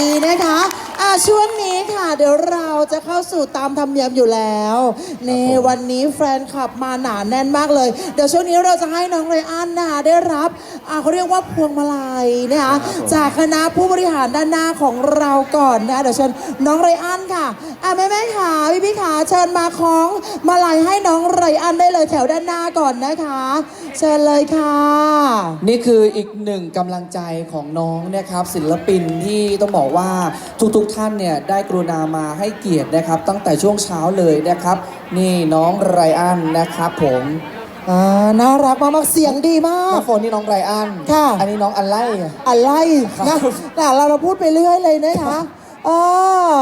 ดีนะคะอะช่วงนี้ค่ะ เดี๋ยวเราจะเข้าสู่ตามธรรมเนียมอยู่แล้วในวันนี้แฟนคลับมาหนาแน่นมากเลย เดี๋ยวช่วงนี้เราจะให้น้องไรอันนะคะได้รับอะเขาเรียกว่าพวงมาลัยนะคะจากคณะผู้บริหารด้านหน้าของเราก่อนนะเดี๋ยวเชิญน้องไรอันค่ะอะแม่แม่ๆค่ะพี่พี่ๆค่ะเชิญมาคล้องมาลัยให้น้องไร อันได้เลยแถวด้านหน้าก่อนนะคะ เชิญเลยค่ะ นี่คืออีกหนึ่งกำลังใจของน้องนะครับศิลปินที่ต้องบอกว่าทุกๆท่านเนี่ยได้กรุณามาให้เกียรตินะครับ ตั้งแต่ช่วงเช้าเลยนะครับ นี่น้องไรอันนะครับผมอ่าน่ารักมากๆเสียงดีมาน้อกงโฟนนี่น้องไรอันค่ะ อันนี้น้องอันไล่ อะไรครันะบแต่เราเราพูดไปเรื่อยเลยนะคะเออ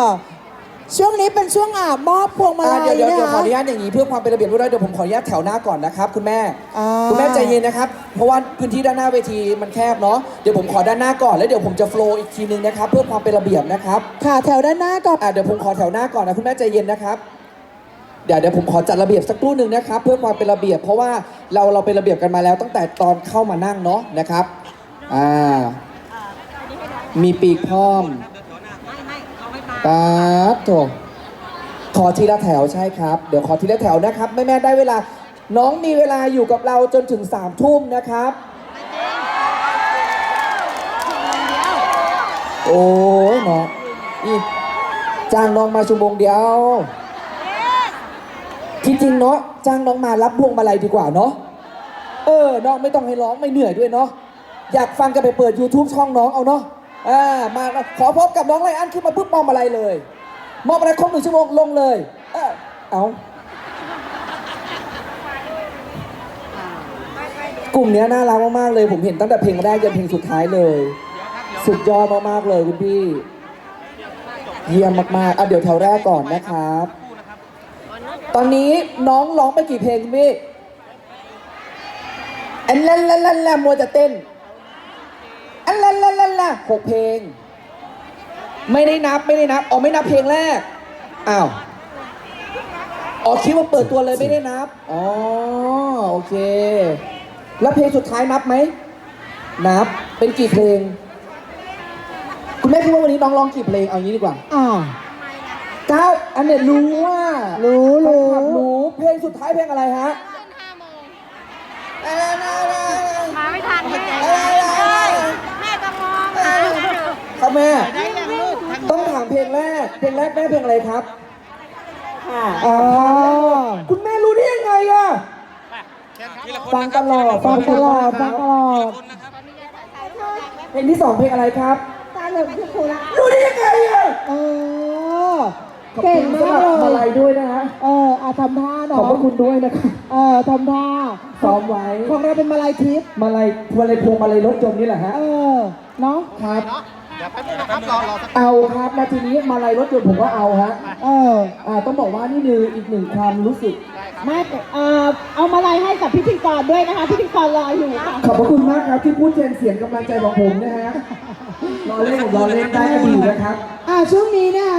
ช่วงนี้เป็นช่วงอะมอบพวงมาอ่าลัยเดี๋ยวเดี๋ยวนะเดี๋ยวขอคะ อนุญาตอย่างนี้เพื่อความเป็นระเบียบเรียบร้อยเดี๋ยวผมขออนุญาตแถวหน้าก่อนนะครับคุณแม่ อ่า คุณแม่ใจเย็นนะครับ เพราะว่าพื้นที่ด้านหน้าเวทีมันแคบเนาะเดี๋ยวผมขอด้านหน้าก่อนแล้วเดี๋ยวผมจะโฟล์อีกทีนึงนะครับเพื่อความเป็นระเบียบนะครับค่ะแถวด้านหน้าก่อนอะเดี๋ยวผมขอแถวหน้าก่อนนะคุณแม่ใจเย็นนะครับ เดี๋ยวเดี๋ยวผมขอจัดระเบียบสักครู่หนึ่งนะครับ เพื่อความเป็นระเบียบ เพราะว่าเราเราเป็นระเบียบกันมาแล้วตั้งแต่ตอนเข้ามานั่งเนาะนะครับอ่ามีปีกพร้อมตาด โถขอทีละแถวใช่ครับ เดี๋ยวขอทีละแถวนะครับแม่แม่ได้เวลา น้องมีเวลาอยู่กับเราจนถึงสามทุ่มนะครับ โอ้ยเนาะอีจ้างน้องมาชั่วโมงเดียว ที่จริงเนาะจ้างน้องมารับพวงมาลัยดีกว่าเนาะเออน้องไม่ต้องให้ร้องไม่เหนื่อยด้วยเนาะอยากฟังกันไปเปิด YouTube ช่องน้องเอาเนาะอ่ามาขอพบกับน้องไรอันขึ้นมาปุ๊บมอบอะไรเลย มอบอะไรครบหนึ่งชั่วโมงลงเลย เออเอากลุ่มเนี้ยน่ารักมากๆเลย ผมเห็นตั้งแต่เพลงแรกจนเพลงสุดท้ายเลย สุดยอดมากๆเลยคุณพี่ เยี่ยมมากๆอะเดี๋ยวแถวแรกก่อนนะครับ ตอนนี้น้องร้องไปกี่เพลงคุณพี่อันลันลันลันลันมัวจะเต้นอันลันลันลันลันหกเพลง ไม่ได้นับไม่ได้นับอ๋อไม่นับเพลงแรกอ้าวอ๋อคิดว่าเปิดตัวเลยไม่ได้นับอ๋อโอเค แล้วเพลงสุดท้ายนับไหมนับเป็นกี่เพลง คุณแม่คิดว่าวันนี้น้องร้องกี่เพลงเอางี้ดีกว่าอ่าเก้าอันเนี้ยรู้ว่ารู้แฟนรู้คลับรู้เพลงสุดท้ายเพลงอะไรฮะ มาไม่ทันแม่แม่ต้องมองหา ครับแม่ ต้องถามเพ ลงแรก เพลงแรกแม่เพลงอะไรครับ ค่ะอ๋อ คุณแม่รู้ได้ยังไงอะฟังตลอดฟังตลอดฟังตลอดเพลงที่สองเพลงอะไรครับตาเหลือกที่คุระรู้ได้ยังไงอะเออขอบเก่คุงณมากสำหรับมาเลลัยยด้วยนะฮะ เอออาทำท่าขเนาะอบพระคุณด้วยนะครับเออทำท่าซ้อมไว้ ของเราเป็นมาลายทิพย์มาลัยมาลัยพวงมาลัยรถยนต์นี่แหละฮะ เออ เนาะครับ เอาครับนาทีนี้มาลัยรถยนต์ผมก็เอาฮะเอออ่าต้องบอกว่านี่คืออีกหนึ่งความรู้สึก ไม่เอ่อเอามาลัยให้กับพิธีกรด้วยนะคะ พิธีกรรออยู่ค่ะ ขอบพระคุณมากครับที่พูดแทนเสียงกำลังใจของผมนะฮะรอเล่นผมรอเล่นได้ก็ดีนะครับ อ่าช่วงนี้นะคะ